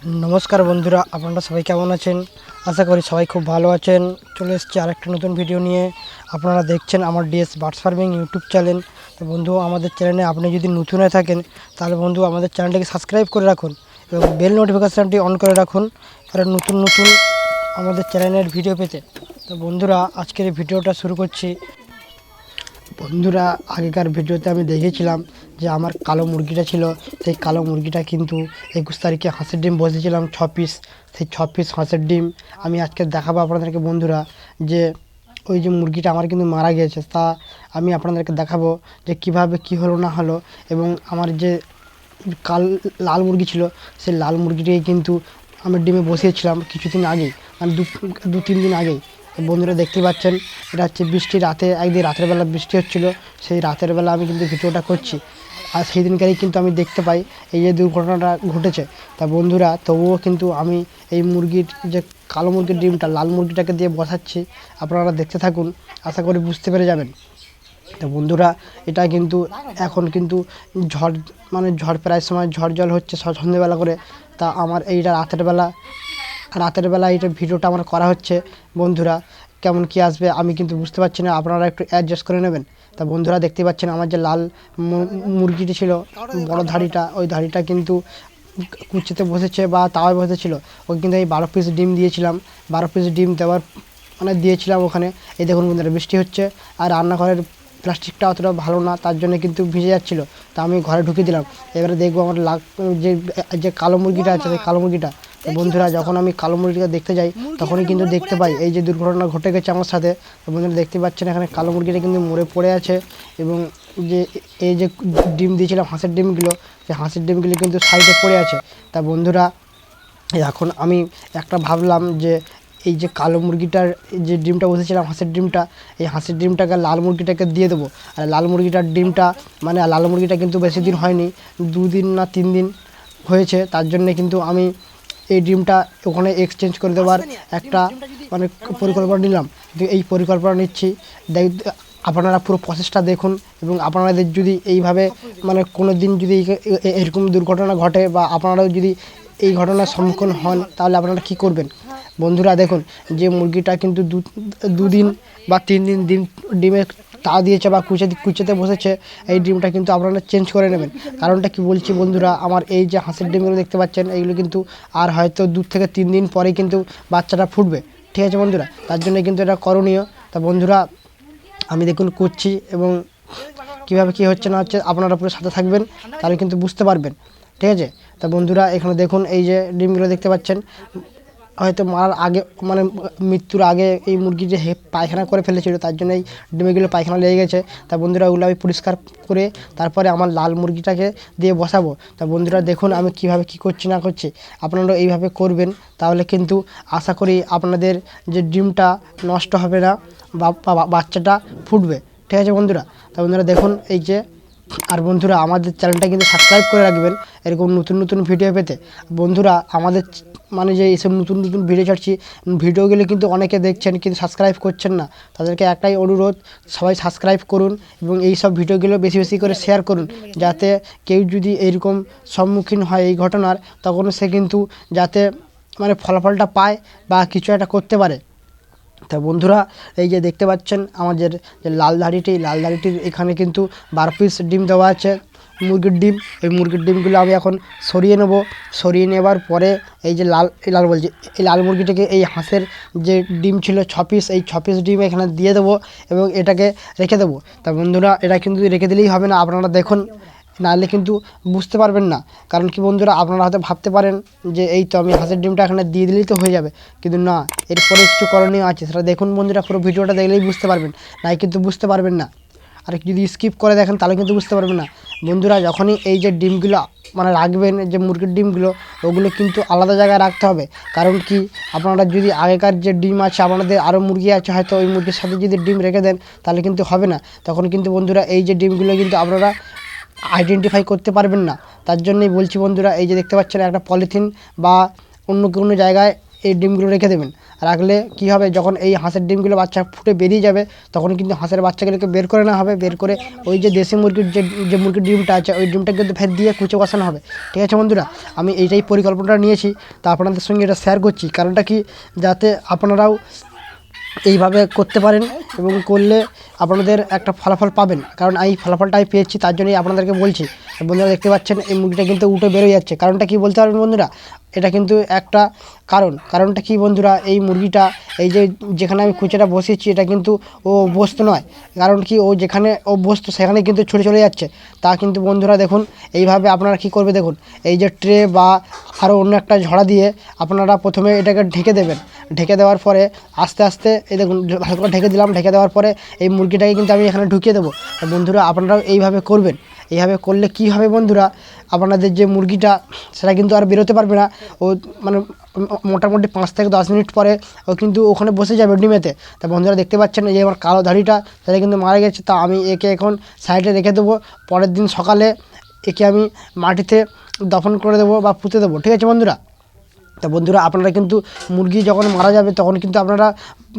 নমস্কার বন্ধুরা, আপনারা সবাই কেমন আছেন? আশা করি সবাই খুব ভালো আছেন। চলে এসেছি আরেকটা নতুন ভিডিও নিয়ে। আপনারা দেখছেন আমার DS birds farming YouTube channel তো বন্ধু, আমাদের চ্যানেলে আপনি যদি নতুন হয়ে থাকেন, তাহলে বন্ধু, আমাদের চ্যানেলটিকে সাবস্ক্রাইব করে রাখুন এবং বেল নোটিফিকেশানটি অন করে রাখুন কারণ নতুন নতুন আমাদের চ্যানেলের ভিডিও পেতে। তো বন্ধুরা, আজকের ভিডিওটা শুরু করছি। বন্ধুরা, আগেকার ভিডিওতে আমি দেখেছিলাম যে আমার কালো মুরগিটা ছিল। সেই কালো মুরগিটা কিন্তু একুশ তারিখে হাঁসের ডিম বসেছিলাম, ছ পিস সেই ছ পিস হাঁসের ডিম আমি আজকে দেখাবো আপনাদেরকে বন্ধুরা যে ওই যে মুরগিটা আমার কিন্তু মারা গিয়েছে। তা আমি আপনাদেরকে দেখাবো যে কীভাবে কি হলো, না হলো এবং আমার যে কাল, লাল মুরগি ছিল, সেই লাল মুরগিটাকে কিন্তু আমি ডিমে বসিয়েছিলাম কিছুদিন আগেই। মানে দু, তিন দিন আগেই। বন্ধুরা দেখতে পাচ্ছেন, এটা হচ্ছে বৃষ্টি রাতে, একদিন রাতের বেলা বৃষ্টি হচ্ছিল, সেই রাতের বেলা আমি কিন্তু ভিডিওটা করছি। আর সেই দিনকারই কিন্তু আমি দেখতে পাই, এই যে দুর্ঘটনাটা ঘটেছে। তা বন্ধুরা, তবুও কিন্তু আমি এই মুরগির যে কালো মুরগির ডিমটা, লাল মুরগিটাকে দিয়ে বসাচ্ছি, আপনারা দেখতে থাকুন, আশা করি বুঝতে পেরে যাবেন। তো বন্ধুরা, এটা কিন্তু এখন কিন্তু ঝড় মানে ঝড় প্রায় সময় ঝড় জল হচ্ছে সন্ধ্যেবেলা করে। তা আমার এইটা রাতের বেলা রাতের বেলা এইটা ভিডিওটা আমার করা হচ্ছে, বন্ধুরা, কেমন কি আসবে আমি কিন্তু বুঝতে পারছি না, আপনারা একটু অ্যাডজাস্ট করে নেবেন। তা বন্ধুরা দেখতে পাচ্ছেন আমার যে লাল মুরগিটি ছিল, বড় ধাড়িটা, ওই ধাড়িটা কিন্তু কুচিতে বসেছে বা তাওয়ায় বসেছিল। ওকে কিন্তু এই বারো পিস ডিম দিয়েছিলাম, বারো পিস ডিম দেওয়ার মানে দিয়েছিলাম ওখানে। এই দেখুন বন্ধুরা, বৃষ্টি হচ্ছে, আর রান্নাঘরের প্লাস্টিকটা অতটা ভালো না, তার জন্য কিন্তু ভিজে যাচ্ছিল। তা আমি ঘরে ঢুকে দিলাম। এবারে দেখব আমার লাগ, যে যে কালো মুরগিটা আছে কালো মুরগিটা। বন্ধুরা, যখন আমি কালো মুরগিটা দেখতে যাই, তখনই কিন্তু দেখতে পাই, এই যে দুর্ঘটনা ঘটে গেছে আমার সাথে। বন্ধুরা, দেখতে পাচ্ছেন এখানে কালো মুরগিটা কিন্তু মরে পড়ে আছে এবং যে, এই যে ডিম দিয়েছিলাম, হাঁসের ডিমগুলো, সেই হাঁসের ডিমগুলো কিন্তু সাইডে পড়ে আছে। তা বন্ধুরা, এখন আমি একটা ভাবলাম যে এই যে কালো মুরগিটার যে ডিমটা বসেছিলাম হাঁসের ডিমটা এই হাঁসের ডিমটাকে লাল মুরগিটাকে দিয়ে দেবো। আর লাল মুরগিটার ডিমটা মানে লাল মুরগিটা কিন্তু বেশি দিন হয়নি দুদিন না তিন দিন হয়েছে তার জন্যে কিন্তু আমি এই ডিমটা ওখানে এক্সচেঞ্জ করে দেওয়ার একটা মানে পরিকল্পনা নিলাম কিন্তু এই পরিকল্পনা নিচ্ছি। দেখ আপনারা পুরো প্রসেসটা দেখুন এবং আপনাদের যদি এইভাবে মানে কোনো দিন যদি এরকম দুর্ঘটনা ঘটে বা আপনারাও যদি এই ঘটনার সম্মুখীন হন তাহলে আপনারা কী করবেন? বন্ধুরা দেখুন, যে মুরগিটা কিন্তু দু দুদিন বা তিন দিন ডিম, ডিমে তা দিয়েছে বা কুচে কুচেতে বসেছে, এই ডিমটা কিন্তু আপনারা চেঞ্জ করে নেবেন। কারণটা কি বলছি বন্ধুরা, আমার এই যে হাঁসের ডিমগুলো দেখতে পাচ্ছেন, এইগুলো কিন্তু আর হয়তো দু থেকে তিন দিন পরে কিন্তু বাচ্চাটা ফুটবে। ঠিক আছে বন্ধুরা, তার জন্য কিন্তু এটা করণীয়। তা বন্ধুরা, আমি দেখুন করছি এবং কীভাবে কী হচ্ছে না হচ্ছে আপনারা পুরো সাথে থাকবেন, তাহলে কিন্তু বুঝতে পারবেন। ঠিক আছে? তা বন্ধুরা, এখানে দেখুন এই যে ডিমগুলো দেখতে পাচ্ছেন হয়তো মারার আগে মানে মৃত্যুর আগে এই মুরগি যে হে পায়খানা করে ফেলেছিল, তার জন্য এই ডিমগুলো পায়খানা লেগে গেছে। তা বন্ধুরা ওগুলো আমি পরিষ্কার করে তারপরে আমার লাল মুরগিটাকে দিয়ে বসাবো। তা বন্ধুরা দেখুন আমি কীভাবে কি করছি না করছি আপনারা এইভাবে করবেন। তাহলে কিন্তু আশা করি আপনাদের যে ডিমটা নষ্ট হবে না বা, বাচ্চাটা ফুটবে। ঠিক আছে বন্ধুরা? তা বন্ধুরা দেখুন এই যে, আর বন্ধুরা আমাদের চ্যানেলটা কিন্তু সাবস্ক্রাইব করে রাখবেন, এরকম নতুন নতুন ভিডিও পেতে। বন্ধুরা আমাদের মানে যে এইসব নতুন নতুন ভিডিও ছাড়ছি ভিডিওগুলো কিন্তু অনেকে দেখছেন কিন্তু সাবস্ক্রাইব করছেন না। তাদেরকে একটাই অনুরোধ, সবাই সাবস্ক্রাইব করুন এবং এই সব ভিডিওগুলো বেশি বেশি করে শেয়ার করুন, যাতে কেউ যদি এইরকম সম্মুখীন হয় এই ঘটনার, তখন সে কিন্তু যাতে মানে ফলাফলটা পায় বা কিছু একটা করতে পারে। তা বন্ধুরা, এই যে দেখতে পাচ্ছেন আমাদের যে লাল দাড়িটি, লাল দাড়িটির এখানে কিন্তু বারো পিস ডিম দেওয়া আছে। মুরগির ডিম, এই মুরগির ডিমগুলো আমি এখন সরিয়ে নেব। সরিয়ে নেবার পরে এই যে লাল, এই লাল বলছি, এই লাল মুরগিটাকে এই হাঁসের যে ডিম ছিল ছ পিস, এই ছ পিস ডিম এখানে দিয়ে দেবো এবং এটাকে রেখে দেবো। তা বন্ধুরা, এটা কিন্তু রেখে দিলেই হবে না, আপনারা দেখুন। নাহলে কিন্তু বুঝতে পারবেন না, কারণ কি বন্ধুরা, আপনারা হয়তো ভাবতে পারেন যে এই তো আমি হাঁসের ডিমটা এখানে দিয়ে দিলেই তো হয়ে যাবে, কিন্তু না, এরপরে কিছু করণীয় আছে। সেটা দেখুন বন্ধুরা, পুরো ভিডিওটা দেখলেই বুঝতে পারবেন নাই কিন্তু বুঝতে পারবেন না। আর যদি স্কিপ করে দেখেন, তাহলে কিন্তু বুঝতে পারবেন না। বন্ধুরা, যখনই এই যে ডিমগুলো মানে রাখবেন যে মুরগির ডিমগুলো, ওগুলো কিন্তু আলাদা জায়গায় রাখতে হবে। কারণ কি? আপনারা যদি আগেকার যে ডিম আছে, আপনাদের আরও মুরগি আছে, হয়তো ওই মুরগির সাথে যদি ডিম রেখে দেন, তাহলে কিন্তু হবে না। তখন কিন্তু বন্ধুরা, এই যে ডিমগুলো কিন্তু আপনারা আইডেন্টিফাই করতে পারবেন না। তার জন্যই বলছি বন্ধুরা, এই যে দেখতে পাচ্ছেন একটা পলিথিন বা অন্য কোনো জায়গায় এই ডিমগুলো রেখে দেবেন। রাখলে কি হবে? যখন এই হাঁসের ডিমগুলো বাচ্চা ফুটে বেরিয়ে যাবে, তখন কিন্তু হাঁসের বাচ্চাগুলোকে বের করে না হবে। বের করে ওই যে দেশি মুরগির যে যে মুরগির ডিমটা আছে, ওই ডিমটা কিন্তু ফের দিয়ে কুচে বসানো হবে। ঠিক আছে বন্ধুরা? আমি এইটাই পরিকল্পনাটা নিয়েছি। তা আপনাদের সঙ্গে এটা শেয়ার করছি। কারণটা কি? যাতে আপনারাও এইভাবে করতে পারেন এবং করলে আপনাদের একটা ফলাফল পাবেন। কারণ এই ফলাফলটা আমি পেয়েছি, তার জন্যই আপনাদেরকে বলছি। বন্ধুরা, দেখতে পাচ্ছেন, এই মুরগিটা কিন্তু উঠে বেরোয় যাচ্ছে। কারণটা কি বলতে পারবেন বন্ধুরা? এটা কিন্তু একটা কারণ। কারণটা কি বন্ধুরা? এই মুরগিটা, এই যে যেখানে আমি কুচাটা বসিয়েছি এটা কিন্তু ও অভ্যস্ত নয়। কারণ কি ও যেখানে অভ্যস্ত, সেখানে কিন্তু ছুটে চলে যাচ্ছে। তা কিন্তু বন্ধুরা দেখুন, এইভাবে আপনারা কি করবে দেখুন? এই যে ট্রে বা আরও অন্য একটা ঝড়া দিয়ে আপনারা প্রথমে এটাকে ঢেকে দেবেন। ঢেকে দেওয়ার পরে আস্তে আস্তে এই দেখুন, ভালো করে ঢেকে দিলাম। ঢেকে দেওয়ার পরে এই মুরগিটাকে কিন্তু আমি এখানে ঢুকিয়ে দেবো। বন্ধুরা, আপনারাও এইভাবে করবেন। এইভাবে করলে কি হবে বন্ধুরা? আপনাদের যে মুরগিটা, সেটা কিন্তু আর বেরোতে পারবে না। ও মানে মোটামুটি পাঁচ থেকে দশ মিনিট পরে ও কিন্তু ওখানে বসে যাবে ডিমেতে। তা বন্ধুরা দেখতে পাচ্ছেন যে আমার কালো ধাড়িটা সেটা কিন্তু মারা গেছে। তা আমি একে এখন সাইডে রেখে দেবো। পরের দিন সকালে একে আমি মাটিতে দফন করে দেবো বা পুঁতে দেবো। ঠিক আছে বন্ধুরা? তা বন্ধুরা, আপনারা কিন্তু মুরগি যখন মারা যাবে, তখন কিন্তু আপনারা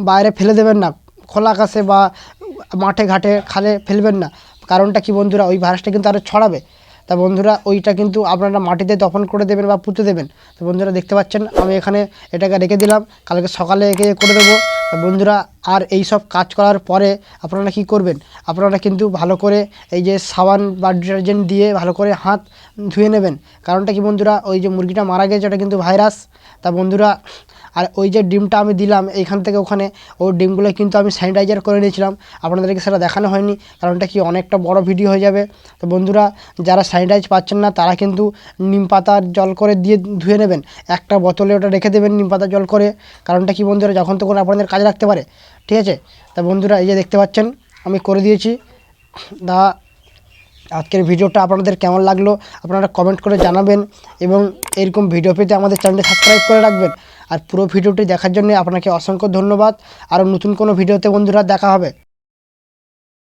বাইরে ফেলে দেবেন না। খোলা আকাশে বা মাঠে ঘাটে খালে ফেলবেন না। কারণটা কি বন্ধুরা? ওই ভাইরাসটা কিন্তু আরও ছড়াবে। তা বন্ধুরা, ওইটা কিন্তু আপনারা মাটিতে দফন করে দেবেন বা পুঁতে দেবেন। তো বন্ধুরা, দেখতে পাচ্ছেন, আমি এখানে এটাকে রেখে দিলাম। কালকে সকালে একে করে দেবো। বন্ধুরা, আর এই সব কাজ করার পরে আপনারা কি করবেন? আপনারা কিন্তু ভালো করে এই যে সাবান বা ডিটারজেন্ট দিয়ে ভালো করে হাত ধুয়ে নেবেন। কারণটা কি বন্ধুরা? ওই যে মুরগিটা মারা গেছে, ওটা কিন্তু ভাইরাস তা বন্ধুরা আর ওই যে ডিমটা আমি দিলাম, এইখান থেকে ওখানে ওই ডিমগুলো কিন্তু আমি স্যানিটাইজার করে নিয়েছিলাম। আপনাদেরকে সেটা দেখানো হয়নি কারণটা কি অনেকটা বড় ভিডিও হয়ে যাবে। তো বন্ধুরা, যারা স্যানিটাইজ পাচ্ছেন না, তারা কিন্তু নিম পাতার জল করে দিয়ে ধুয়ে নেবেন। একটা বোতলে ওটা রেখে দেবেন নিম পাতার জল করে। কারণটা কি বন্ধুরা, যখন তখন আপনাদের কাজে লাগতে পারে। ঠিক আছে? তা বন্ধুরা, এই যে দেখতে পাচ্ছেন, আমি করে দিয়েছি। তা আজকের ভিডিওটা আপনাদের কেমন লাগল, আপনারা কমেন্ট করে জানাবেন এবং এরকম ভিডিও পেতে আমাদের চ্যানেলটি সাবস্ক্রাইব করে রাখবেন। আর পুরো ভিডিওটি দেখার জন্য আপনাকে অসংখ্য ধন্যবাদ। আরও নতুন কোনো ভিডিওতে বন্ধুরা দেখা হবে।